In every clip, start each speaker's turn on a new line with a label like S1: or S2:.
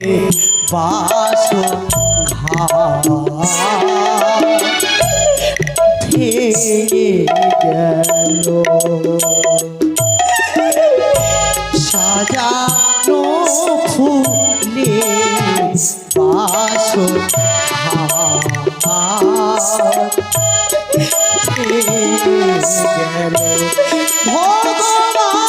S1: বাসো ভেঙে গেল সাজানো ফুলে বাসো ভেঙে গেল ভগবান।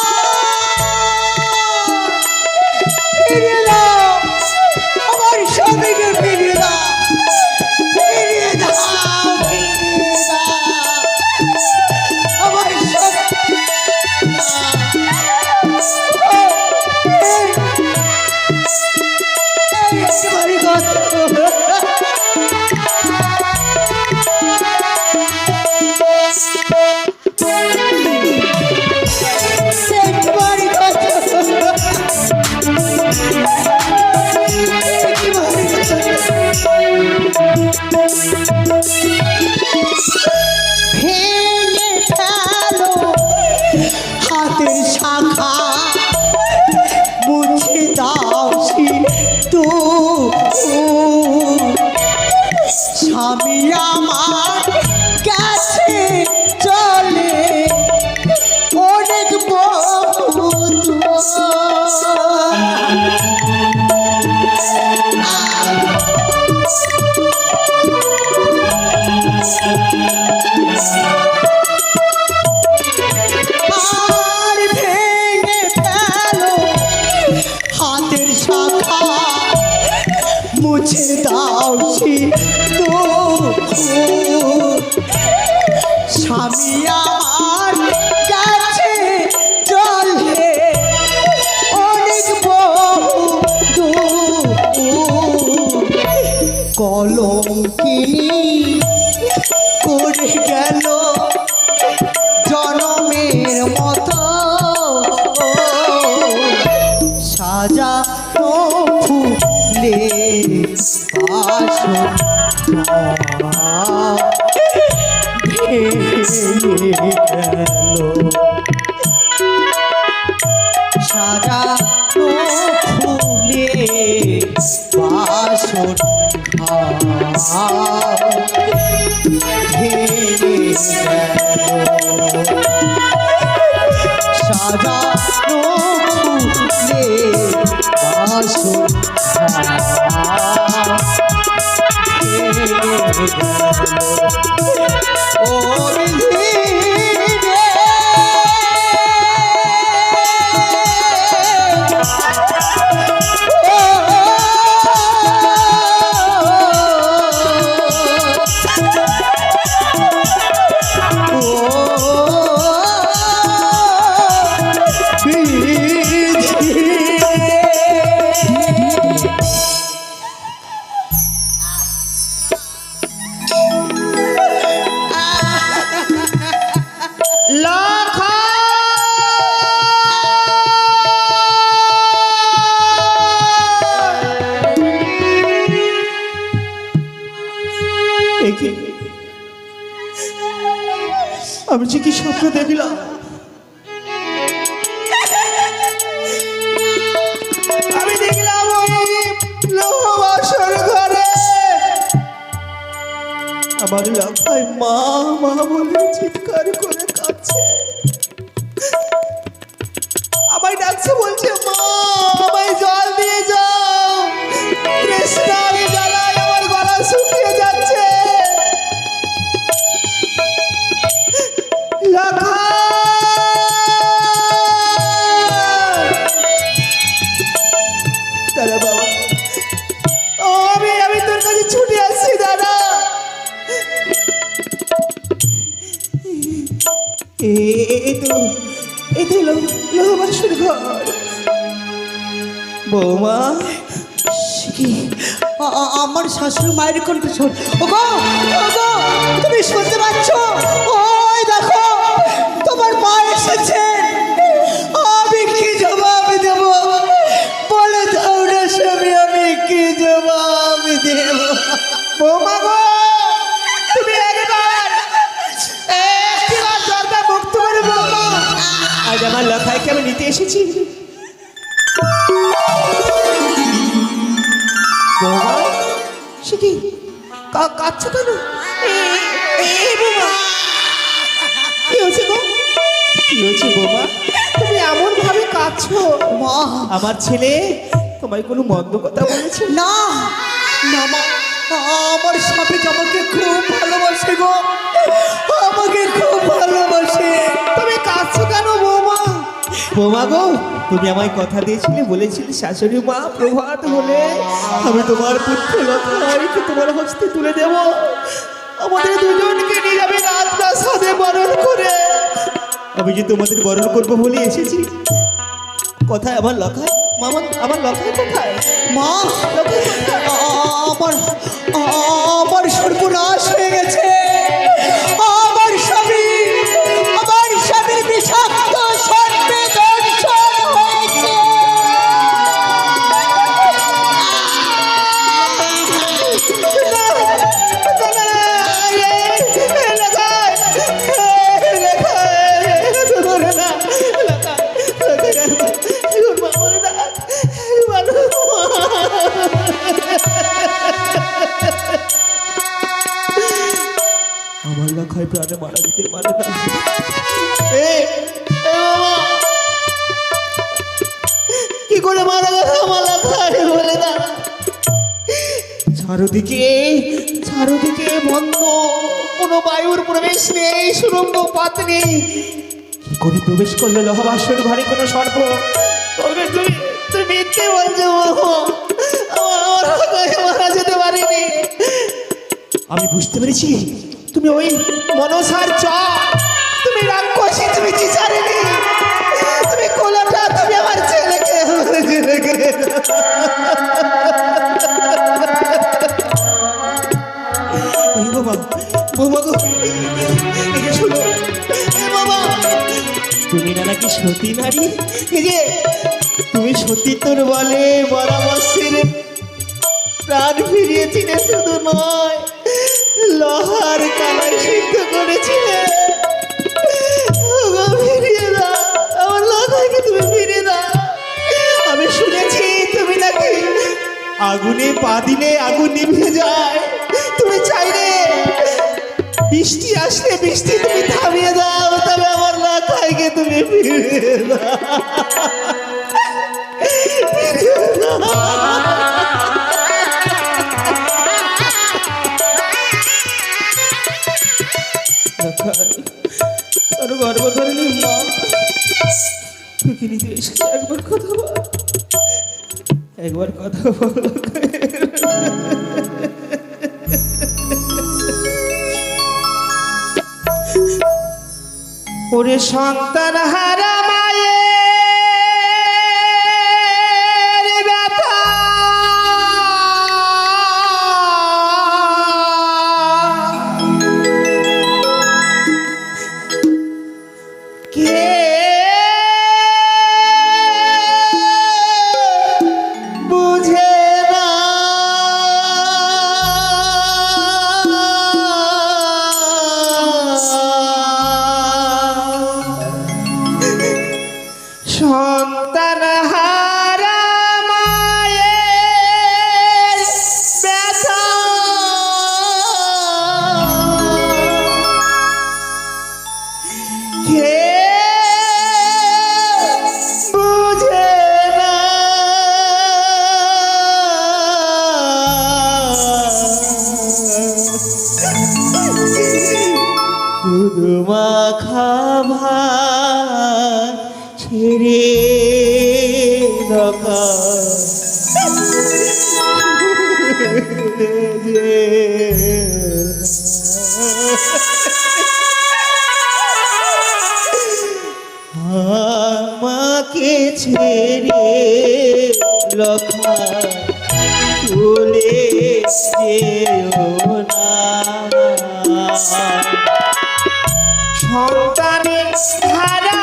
S1: কলঙ্কিনী করে গেল জনমের মতো। সাজা ফুলে বাসনা আমি যে কি স্বপ্ন দেখলাম? আমার লাফায় মা মা বলে চিৎকার করে তো লোহবাসুর ঘর। বৌমা। কি? আমার শাশুড়ি মায়ের কণ্ঠ শোন। ওগো ওগো তুমি শুনতে পাচ্ছ? ওই দেখো তোমার মা এসেছে। আমি কি জবাব দেব? বলে দাও না আমি কি জবাব দেব? বৌমা গো আজ আমার লখাইকে আমি নিতে এসেছি?
S2: বৌমা সে কি? কা- কাঁদছো কেন? কি হয়েছে গো? কি হয়েছে বৌমা? তুমি এমন ভাবে কাঁদছো।
S1: মা।
S2: আমার ছেলে তোমায় কোনো মন্দ কথা বলেছে?
S1: না না মা আমার স্বামী আমাকে খুব ভালোবাসে গো।
S2: বৌমা গো, তুমি আমায় কথা দিয়েছিলে, বলেছিলে শাশুড়ি মা প্রভাত হলে আমি তোমার পুত্র লতাইকে তোমার হস্তে তুলে দেব। আমাদের দুজনকে নিয়ে যাবে রাত প্রাসাদে বরণ করে। আমি যে তোমাদের বরণ করব বলে এসেছি? কোথায় আমার লখায় মামা, আমার লখায় কোথায়?
S1: মা আমার আমার সর্বনাশ হয়ে গেছে। আমার
S2: চারদিকে চারদিকে বন্ধ, কোনো বায়ুর প্রবেশ নেই সুরঙ্গ পাত নেই। কি করে প্রবেশ করল লহবাসর ঘরে কোনো সর্প তুমি মিথ্যে বলছো আমি বুঝতে পেরেছি, তুমি ওই মনসার চ, তুমি রাক্ষসী, তুমি চিচারিনি শোনো। বাবা। তুমি না নাকি সতী নারী? এই যে। তুমি সতী তোর বলে পরামর্শের প্রাণ ফিরিয়েছিলে শুধু নয় লোহার কালাই সিদ্ধ করেছিলে। ফিরিয়ে দাও। আমার লোহাকে তুমি ফিরিয়ে দাও। আমি শুনেছি তুমি নাকি আগুনে পা দিলে আগুন নিভে যায়। বৃষ্টি আসলে বৃষ্টি তুমি থামিয়ে দাও, তবে আমার লাখাইকে তুমি ফিরিয়ে দাও। ফিরিয়ে দাও তোর গর্ব ধরেনি, মা। তুই নিজে একবার কথা বল? একবার কথা বল ওরে সন্তান হারা সন্তান আমাকে ছেড়ে লখা তুলে না। সন্তানের হারা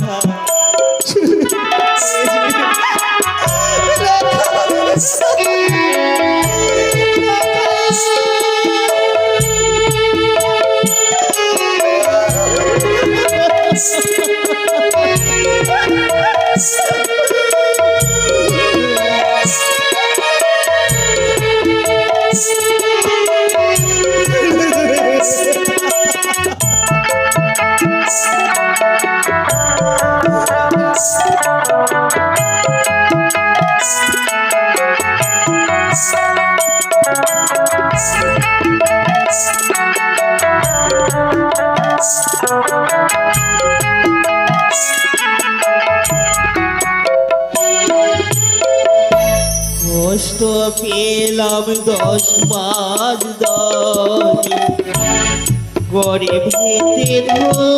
S2: রাখা কষ্ট পেলাম দশ পাঁচ দশ। গরিব ধরে